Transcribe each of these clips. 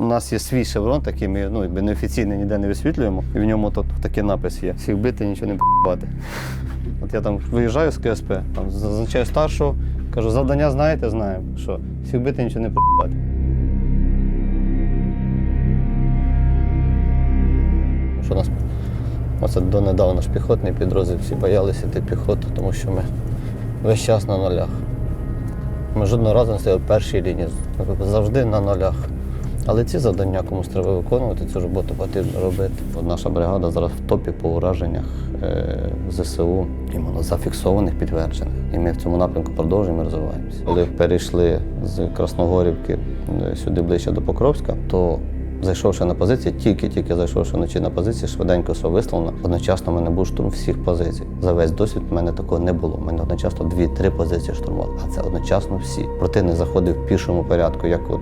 У нас є свій шеврон, такий ми ну, якби ніде не висвітлюємо. І в ньому тут такий напис є: всіх бити, нічого не п***бати. От я там виїжджаю з КСП, там зазначаю старшого, кажу, завдання знаєте, знаємо. Що, всіх бити, нічого не п***бати. Що нас Оце донедавна ж піхотний підрозділ, всі боялися йти піхоту, тому що ми весь час на нулях. Ми жодного разу не стояли в першій лінії, завжди на нулях. Але ці завдання комусь треба виконувати, цю роботу потрібно робити. Наша бригада зараз в топі по ураженнях е, ЗСУ, іменно зафіксованих, підтверджених. І ми в цьому напрямку продовжуємо розвиваємося. Коли перейшли з Красногорівки е, сюди ближче до Покровська, то Зайшовши на позиції, тільки-тільки зайшовши вночі на позиції, швиденько все висловлено. Одночасно в мене був штурм всіх позицій. За весь досвід в мене такого не було. У мене одночасно дві-три позиції штурмували, а це одночасно всі. Противник заходив в пішому порядку, як от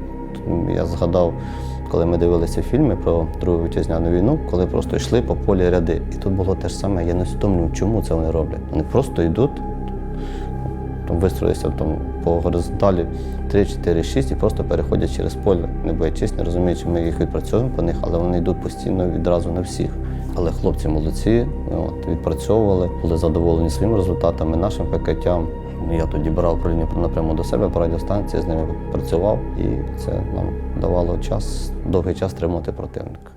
я згадав, коли ми дивилися фільми про Другу вітчизняну війну, коли просто йшли по полі ряди. І тут було те ж саме. Я не усвідомлюю, чому це вони роблять. Вони просто йдуть вистроїлися там, по горизонталі 3, 4, 6 і просто переходять через поле, не боячись, не розуміючи, ми їх відпрацьовуємо по них, але вони йдуть постійно відразу на всіх. Але хлопці молодці, от, відпрацьовували, були задоволені своїми результатами, нашим покриттям. Я тоді брав управління напряму до себе по радіостанції, з ними працював, і це нам давало час, довгий час тримати противника.